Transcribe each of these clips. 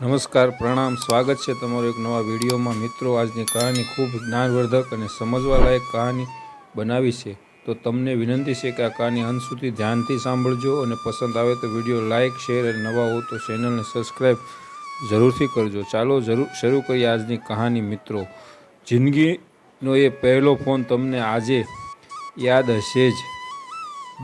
નમસ્કાર, પ્રણામ, સ્વાગત છે તમારો એક નવા વિડીયોમાં. મિત્રો, આજની કહાની ખૂબ જ્ઞાનવર્ધક અને સમજવાલાયક કહાની બનાવી છે. તો તમને વિનંતી છે કે આ કહાની અંત સુધી ધ્યાનથી સાંભળજો અને પસંદ આવે તો વીડિયો લાઇક, શેર અને નવા હો તો ચેનલને સબસ્ક્રાઈબ જરૂરથી કરજો. ચાલો જરૂર, શરૂ કરીએ આજની કહાની, મિત્રો. જિંદગીનો એ પહેલો ફોન તમને આજે યાદ હશે જ.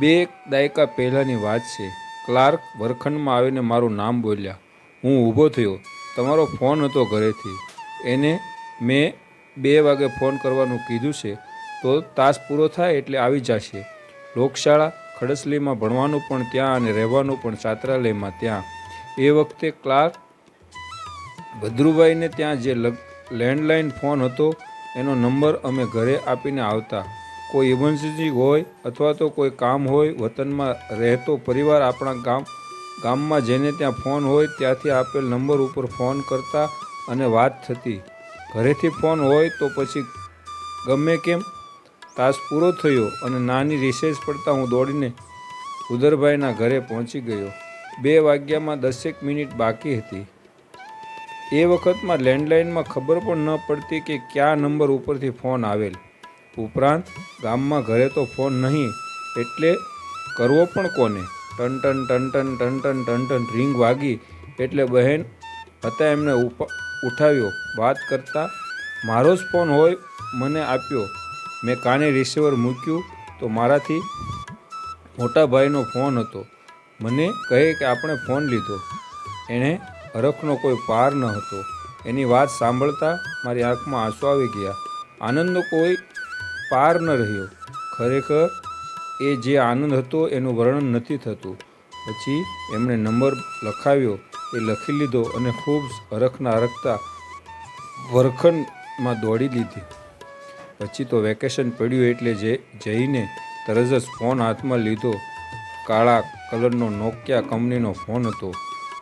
બે દાયકા પહેલાંની વાત છે. ક્લાર્ક વર્ખંડમાં આવીને મારું નામ બોલ્યા. હું ઊભો થયો. તમારો ફોન હતો ઘરેથી. એને મેં બે વાગે ફોન કરવાનું કીધું છે, તો તાસ પૂરો થાય એટલે આવી જશે. લોકશાળા ખડસલીમાં ભણવાનું પણ ત્યાં અને રહેવાનું પણ છાત્રાલયમાં ત્યાં. એ વખતે ક્લાર્ક ભદ્રુભાઈને ત્યાં જે લેન્ડલાઇન ફોન હતો, એનો નંબર અમે ઘરે આપીને આવતા. કોઈ ઇમરજન્સી હોય અથવા તો કોઈ કામ હોય, વતનમાં રહેતો પરિવાર આપણા ગામ ગામમાં જેને ત્યાં ફોન હોય ત્યાંથી આપેલ નંબર ઉપર ફોન કરતા અને વાત થતી. ઘરેથી ફોન હોય તો પછી ગમે કેમ તાસ પૂરો થયો અને નાની રિસેસ પડતા હું દોડીને ઉદરભાઈના ઘરે પહોંચી ગયો. બે વાગ્યામાં દસેક મિનિટ બાકી હતી. એ વખતમાં લેન્ડલાઇનમાં ખબર પણ ન પડતી કે કયા નંબર ઉપરથી ફોન આવેલ. ઉપરાંત ગામમાં ઘરે તો ફોન નહીં, એટલે કરવો પણ કોને? ટન ટન ટન ટન ટન ટન ટન ટન રિંગ વાગી એટલે બહેન હતા એમણે ઉઠાવ્યો. વાત કરતા મારો જ ફોન હોય, મને આપ્યો. મેં કાને રિસીવર મૂક્યું તો મારાથી મોટા ભાઈનો ફોન હતો. મને કહે કે આપણે ફોન લીધો. એણે હરખનો કોઈ પાર ન હતો. એની વાત સાંભળતા મારી આંખમાં આંસુ આવી ગયા. આનંદનો કોઈ પાર ન રહ્યો. ખરેખર એ જે આનંદ હતો એનું વર્ણન નથી થતું. પછી એમણે નંબર લખાવ્યો, એ લખી લીધો અને ખૂબ હરખના હરખતા વરખંડમાં દોડી લીધી. પછી તો વેકેશન પડ્યું એટલે જે જઈને તરત જ ફોન હાથમાં લીધો. કાળા કલરનો નોકિયા કંપનીનો ફોન હતો.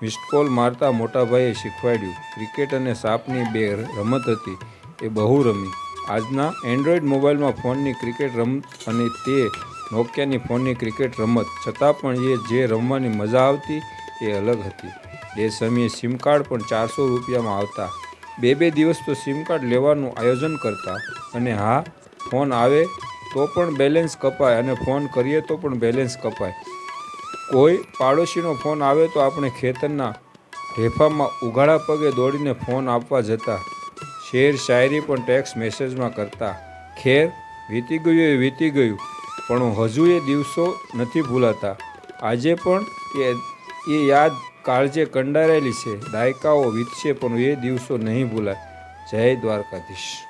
મિસ્ડ કોલ મારતા મોટાભાઈએ શીખવાડ્યું, ક્રિકેટ અને સાપની બે રમત હતી, એ બહુ રમી. આજના એન્ડ્રોઈડ મોબાઈલમાં ફોનની ક્રિકેટ રમત અને તે નોકિયાની ફોનની ક્રિકેટ રમત, છતાં પણ એ જે રમવાની મજા આવતી એ અલગ હતી. એ સમયે સિમ કાર્ડ પણ ચારસો રૂપિયામાં આવતા. બે બે દિવસ તો સિમ કાર્ડ લેવાનું આયોજન કરતા. અને હા, ફોન આવે તો પણ બેલેન્સ કપાય અને ફોન કરીએ તો પણ બેલેન્સ કપાય. કોઈ પાડોશીનો ફોન આવે તો આપણે ખેતરના હેફામાં ઉઘાડા પગે દોડીને ફોન આપવા જતા. શેર, શાયરી પણ ટેક્સ મેસેજમાં કરતા. ખેર, વીતી ગયું એ વીતી ગયું. પણ હજુ એ દિવસો નથી ભૂલાતા. આજે પણ એ એ યાદ કાળજે કંડારેલી છે. દાયકાઓ વીતશે પણ એ દિવસો નહીં ભૂલાય. જય દ્વારકાધીશ.